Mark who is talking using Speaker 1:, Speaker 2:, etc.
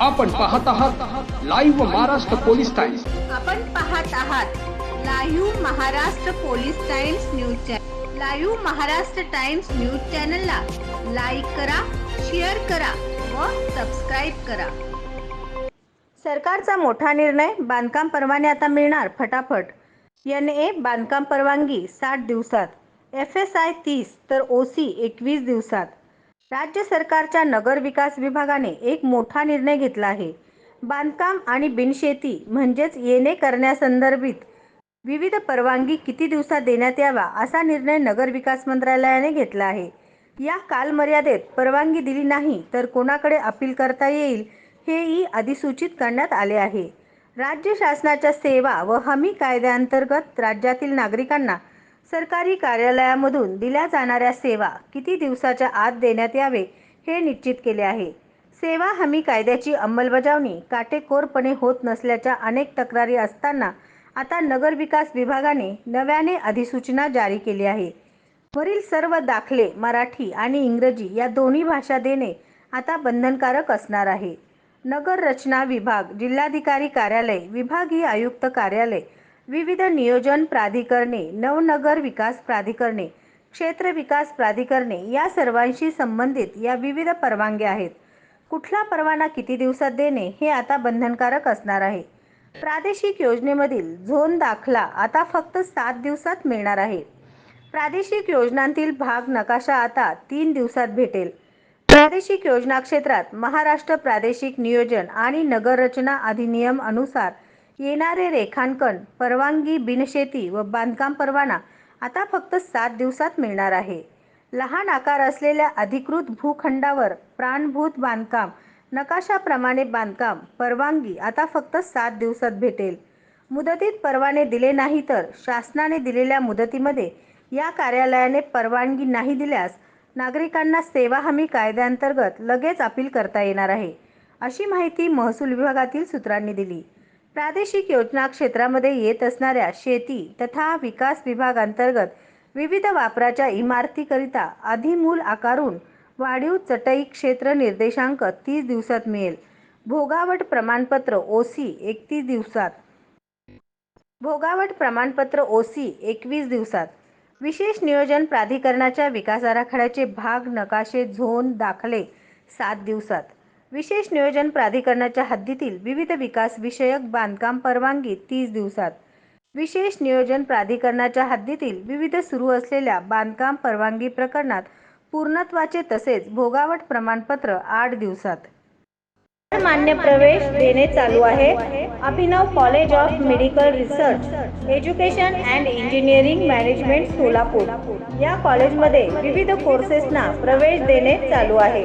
Speaker 1: आपण पाहत आहात लाईव्ह महाराष्ट्र पोलीस टाइम्स
Speaker 2: आपण पाहत आहात live Maharashtra police times news channel live Maharashtra times news चॅनलला लाईक करा शेअर करा व सबस्क्राईब करा. सरकारचा मोठा निर्णय बांधकाम परवाने आता मिळणार फटाफट. एन ए बांधकाम परवानगी साठ दिवसात. एफ एस आय तीस तर ओ सी एकवीस दिवसात. राज्य सरकारच्या नगर विकास विभागाने एक मोठा निर्णय घेतला आहे. बांधकाम आणि बिनशेती म्हणजेच येणे करण्यासंदर्भित विविध परवानगी किती दिवसात देण्यात यावा असा निर्णय नगर विकास मंत्रालयाने घेतला आहे. या कालमर्यादेत परवानगी दिली नाही तर कोणाकडे अपील करता येईल हेही अधिसूचित करण्यात आले आहे. राज्य शासनाच्या सेवा व हमी कायद्याअंतर्गत राज्यातील नागरिकांना सरकारी कार्यालयामधून दिल्या जाणाऱ्या सेवा किती दिवसाच्या आत देण्यात यावे हे निश्चित केले आहे. सेवा हमी कायद्याची अंमलबजावणी काटेकोरपणे होत नसल्याच्या अनेक तक्रारी असताना आता नगर विकास विभागाने नव्याने अधिसूचना जारी केली आहे. वरील सर्व दाखले मराठी आणि इंग्रजी या दोन्ही भाषा देणे आता बंधनकारक असणार आहे. नगर रचना विभाग जिल्हाधिकारी कार्यालय विभागीय आयुक्त कार्यालय विविध नियोजन प्राधिकरणे नवनगर विकास प्राधिकरणे क्षेत्र विकास प्राधिकरणे या सर्वांशी संबंधित या विविध परवानग्या आहेत. कुठला परवाना किती दिवसात देणे हे आता बंधनकारक असणार आहे. प्रादेशिक योजनेमधील झोन दाखला आता फक्त सात दिवसात मिळणार आहे. प्रादेशिक योजनांतील भाग नकाशा आता तीन दिवसात भेटेल. प्रादेशिक योजना क्षेत्रात महाराष्ट्र प्रादेशिक नियोजन आणि नगररचना अधिनियम अनुसार येणारे रेखांकन परवानगी बिनशेती व बांधकाम परवाना आता फक्त सात दिवसात मिळणार आहे. लहान आकार असलेल्या अधिकृत भूखंडावर प्राणभूत बांधकाम नकाशाप्रमाणे बांधकाम परवानगी आता फक्त सात दिवसात भेटेल. मुदतीत परवाने दिले नाही तर शासनाने दिलेल्या मुदतीमध्ये या कार्यालयाने परवानगी नाही दिल्यास नागरिकांना सेवा हमी कायद्याअंतर्गत लगेच अपील करता येणार आहे अशी माहिती महसूल विभागातील सूत्रांनी दिली. प्रादेशिक योजना क्षेत्रामध्ये येत असणाऱ्या शेती तथा विकास विभाग अंतर्गत विविध वापराच्या इमारतीकरिता अधिमूल आकारून वाढीव चटई क्षेत्र निर्देशांक तीस दिवसात मिळेल. भोगावट प्रमाणपत्र ओ सी एकतीस दिवसात. भोगावट प्रमाणपत्र ओ सी एकवीस दिवसात. विशेष नियोजन प्राधिकरणाच्या विकास आराखड्याचे भाग नकाशे झोन दाखले सात दिवसात. विशेष नियोजन प्राधिकरणाच्या हद्दीतील विविध विकास विषयक बांधकाम परवानगी तीस दिवसात. विशेष नियोजन प्राधिकरणाच्या हद्दीतील विविध सुरू असलेल्या बांधकाम परवानगी प्रकरणात पूर्णत्वाचे तसेच भोगावट प्रमाणपत्र आठ दिवसात. मान्य प्रवेश देणे चालू आहे. Abhinav college of medical research education and engineering management Solapur. या कॉलेजमध्ये विविध कोर्सेसना प्रवेश देणे चालू आहे.